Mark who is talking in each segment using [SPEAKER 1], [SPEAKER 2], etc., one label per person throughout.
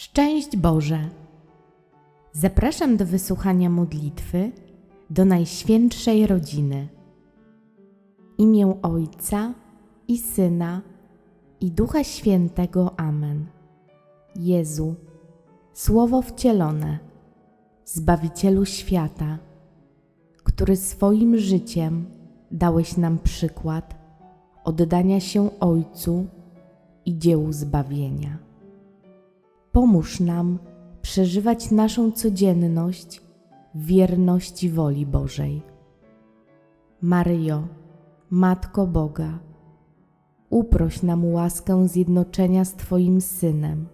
[SPEAKER 1] Szczęść Boże! Zapraszam do wysłuchania modlitwy do Najświętszej Rodziny. Imię Ojca i Syna i Ducha Świętego. Amen. Jezu, Słowo wcielone, Zbawicielu świata, który swoim życiem dałeś nam przykład oddania się Ojcu i dziełu zbawienia. Pomóż nam przeżywać naszą codzienność w wierności woli Bożej. Maryjo, Matko Boga, uproś nam łaskę zjednoczenia z Twoim Synem,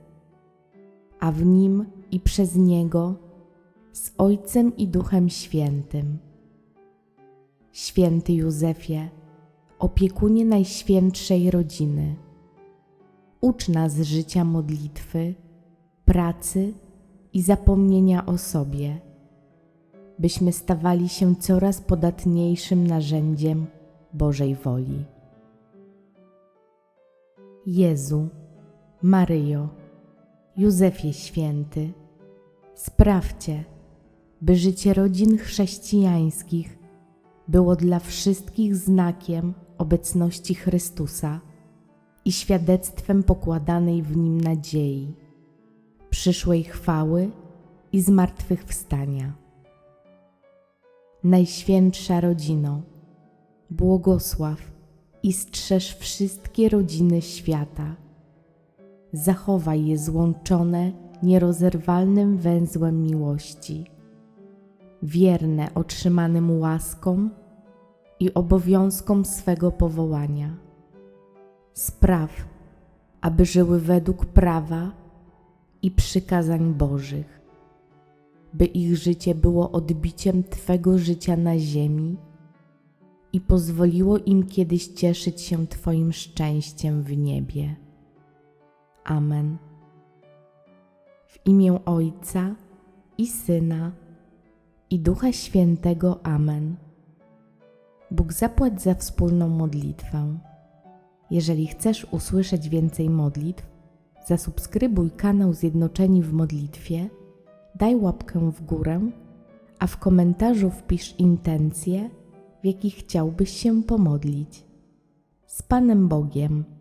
[SPEAKER 1] a w Nim i przez Niego z Ojcem i Duchem Świętym. Święty Józefie, opiekunie Najświętszej Rodziny, ucz nas życia modlitwy, pracy i zapomnienia o sobie, byśmy stawali się coraz podatniejszym narzędziem Bożej woli. Jezu, Maryjo, Józefie Święty, sprawcie, by życie rodzin chrześcijańskich było dla wszystkich znakiem obecności Chrystusa i świadectwem pokładanej w nim nadziei, przyszłej chwały i zmartwychwstania. Najświętsza rodzino, błogosław i strzeż wszystkie rodziny świata. Zachowaj je złączone nierozerwalnym węzłem miłości, wierne otrzymanym łaskom i obowiązkom swego powołania. Spraw, aby żyły według prawa i przykazań Bożych, by ich życie było odbiciem Twego życia na ziemi i pozwoliło im kiedyś cieszyć się Twoim szczęściem w niebie. Amen. W imię Ojca i Syna i Ducha Świętego. Amen. Bóg zapłać za wspólną modlitwę. Jeżeli chcesz usłyszeć więcej modlitw, zasubskrybuj kanał Zjednoczeni w Modlitwie, daj łapkę w górę, a w komentarzu wpisz intencje, w jakich chciałbyś się pomodlić. Z Panem Bogiem.